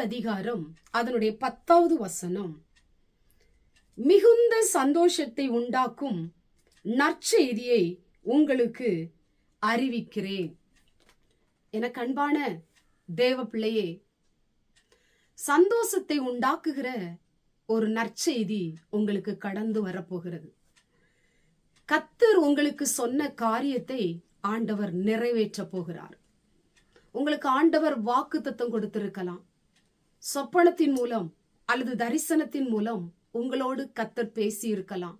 அதிகாரம் அதனுடைய பத்தாவது வசனம். மிகுந்த சந்தோஷத்தை உண்டாக்கும் நற்செய்தியை உங்களுக்கு அறிவிக்கிறேன். என அன்பான தேவ பிள்ளையே சந்தோஷத்தை உண்டாக்குகிற ஒரு நற்செய்தி உங்களுக்கு கடந்து வரப்போகிறது. கத்தர் உங்களுக்கு சொன்ன காரியத்தை ஆண்டவர் நிறைவேற்றப் போகிறார். உங்களுக்கு ஆண்டவர் வாக்கு தத்தம் கொடுத்திருக்கலாம். சொப்பனத்தின் மூலம் அல்லது தரிசனத்தின் மூலம் உங்களோடு கத்தர் பேசி இருக்கலாம்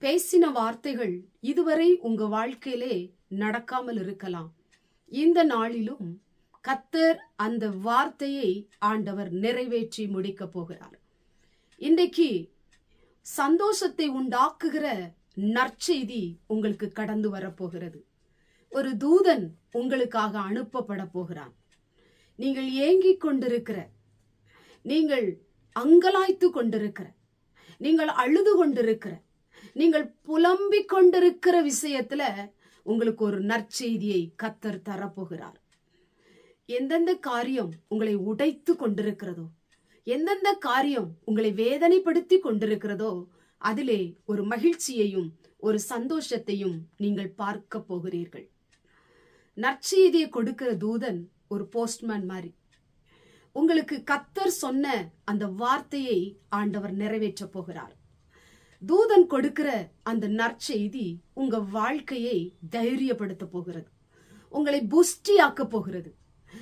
பேசின வார்த்தைகள் இதுவரை உங்க வாழ்க்கையிலே நடக்காமல் இருக்கலாம். இந்த நாளிலும் கத்தர் அந்த வார்த்தையை ஆண்டவர் நிறைவேற்றி முடிக்கப் போகிறார். இன்றைக்கு சந்தோஷத்தை உண்டாக்குகிற நற்செய்தி உங்களுக்கு கடந்து வரப்போகிறது ஒரு தூதன் உங்களுக்காக அனுப்பப்பட போகிறான். நீங்கள் ஏங்கிக் கொண்டிருக்கிற நீங்கள் அங்கலாய்த்து கொண்டிருக்கிற நீங்கள் அழுது கொண்டிருக்கிற நீங்கள் புலம்பிக் கொண்டிருக்கிற விஷயத்துல உங்களுக்கு ஒரு நற்செய்தியை கத்தர் தரப்போகிறார். எந்தெந்த காரியம் உங்களை உடைத்து கொண்டிருக்கிறதோ எந்தெந்த காரியம் உங்களை வேதனைப்படுத்தி கொண்டிருக்கிறதோ அதிலே ஒரு மகிழ்ச்சியையும் ஒரு சந்தோஷத்தையும் நீங்கள் பார்க்க போகிறீர்கள். நற்செய்தியை கொடுக்கிற தூதன் ஒரு போஸ்ட்மேன் மாதிரி. உங்களுக்கு கத்தர் சொன்ன அந்த வார்த்தையை ஆண்டவர் நிறைவேற்ற போகிறார். தூதன் கொடுக்கிற அந்த நற்செய்தி உங்க வாழ்க்கையை தைரியப்படுத்த போகிறது. உங்களை புஷ்டியாக்க போகிறது.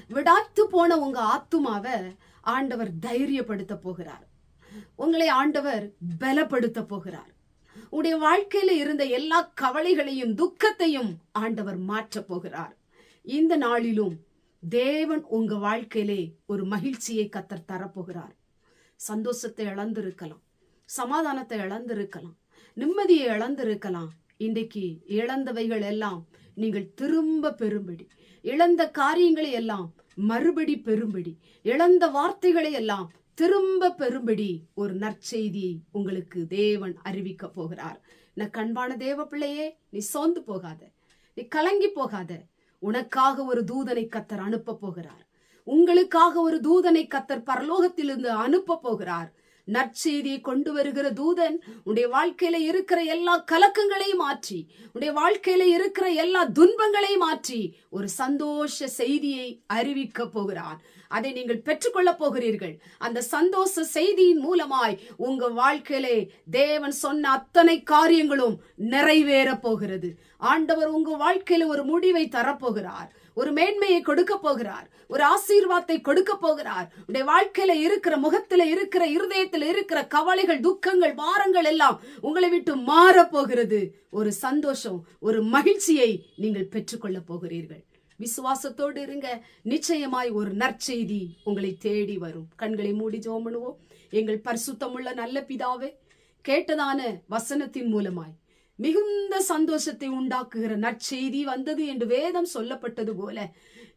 விடாய்த்து போன உங்க ஆத்துமாவை ஆண்டவர் தைரியப்படுத்த போகிறார். உங்களை ஆண்டவர் பலப்படுத்த போகிறார். உடைய வாழ்க்கையில இருந்த எல்லா கவலைகளையும் துக்கத்தையும் ஆண்டவர் மாற்றப் போகிறார். இந்த நாளிலும் தேவன் உங்க வாழ்க்கையிலே ஒரு மகிழ்ச்சியை கத்தர் தரப்போகிறார். சந்தோஷத்தை இழந்திருக்கலாம். சமாதானத்தை இழந்திருக்கலாம். நிம்மதியை இழந்திருக்கலாம். இன்றைக்கு இழந்தவைகள் எல்லாம் நீங்கள் திரும்ப பெறும்படி இழந்த காரியங்களை எல்லாம் மறுபடி பெறும்படி இழந்த வார்த்தைகளை எல்லாம் திரும்ப பெறும்படி ஒரு நற்செய்தியை உங்களுக்கு தேவன் அறிவிக்க போகிறார். நான் கண்பான தேவ பிள்ளையே நீ சோர்ந்து போகாத. நீ கலங்கி போகாத. உனக்காக ஒரு தூதனை கத்தர் அனுப்ப போகிறார். உங்களுக்காக ஒரு தூதனை கத்தர் பரலோகத்திலிருந்து அனுப்ப போகிறார். நற்செய்தியை கொண்டு வருகிற தூதன் உன்னுடைய வாழ்க்கையில இருக்கிற எல்லா கலக்கங்களையும் மாற்றி உன்னுடைய வாழ்க்கையில இருக்கிற எல்லா துன்பங்களையும் மாற்றி ஒரு சந்தோஷ செய்தியை அறிவிக்க போகிறார். அதை நீங்கள் பெற்றுக்கொள்ளப் போகிறீர்கள். அந்த சந்தோஷ செய்தியின் மூலமாய் உங்க வாழ்க்கையிலே தேவன் சொன்ன அத்தனை காரியங்களும் நிறைவேற போகிறது. ஆண்டவர் உங்க வாழ்க்கையில ஒரு முடிவை தரப்போகிறார் ஒரு மேன்மையை கொடுக்க போகிறார். ஒரு ஆசீர்வாதத்தை கொடுக்க போகிறார். உடைய வாழ்க்கையில இருக்கிற முகத்துல இருக்கிற இருதயத்துல இருக்கிற கவலைகள் துக்கங்கள் பாரங்கள் எல்லாம் உங்களை விட்டு மாற போகிறது. ஒரு சந்தோஷம் ஒரு மகிழ்ச்சியை நீங்கள் பெற்றுக்கொள்ள போகிறீர்கள். விசுவாசத்தோடு இருங்க. நிச்சயமாய் ஒரு நற்செய்தி உங்களை தேடி வரும். கண்களை மூடி ஜோமனுவோம் எங்கள் பரிசுத்தமுள்ள நல்ல பிதாவே கேட்டதான வசனத்தின் மூலமாய் மிகுந்த சந்தோஷத்தை உண்டாக்குகிற நற்செய்தி வந்தது என்று வேதம் சொல்லப்பட்டது போல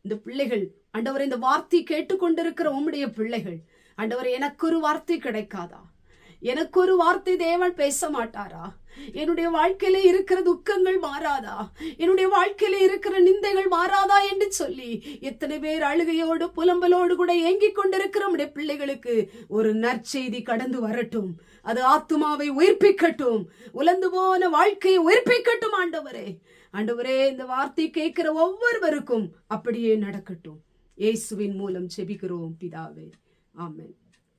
இந்த பிள்ளைகள் அண்டவர் இந்த வார்த்தை கேட்டுக்கொண்டிருக்கிற உம்முடைய பிள்ளைகள் அண்டவர் எனக்கு ஒரு வார்த்தை கிடைக்காதா? எனக்கு ஒரு வார்த்தை தேவன் பேச மாட்டாரா? என்னுடைய வாழ்க்கையில இருக்கிற துக்கங்கள் மாறாதா? என்னுடைய வாழ்க்கையில இருக்கிற நிந்தைகள் மாறாதா என்று சொல்லி எத்தனை பேர் அழுகையோடு புலம்பலோடு கூட ஏங்கிக் கொண்டிருக்கிற நம்முடைய பிள்ளைகளுக்கு ஒரு நற்செய்தி கடந்து வரட்டும். அது ஆத்துமாவை உயிர்ப்பிக்கட்டும். உலர்ந்து போன வாழ்க்கையை உயிர்ப்பிக்கட்டும் ஆண்டவரே. ஆண்டவரே இந்த வார்த்தை கேட்கிற ஒவ்வொருவருக்கும் அப்படியே நடக்கட்டும். இயேசுவின் மூலம் செபிக்கிறோம் பிதாவே. ஆமேன்.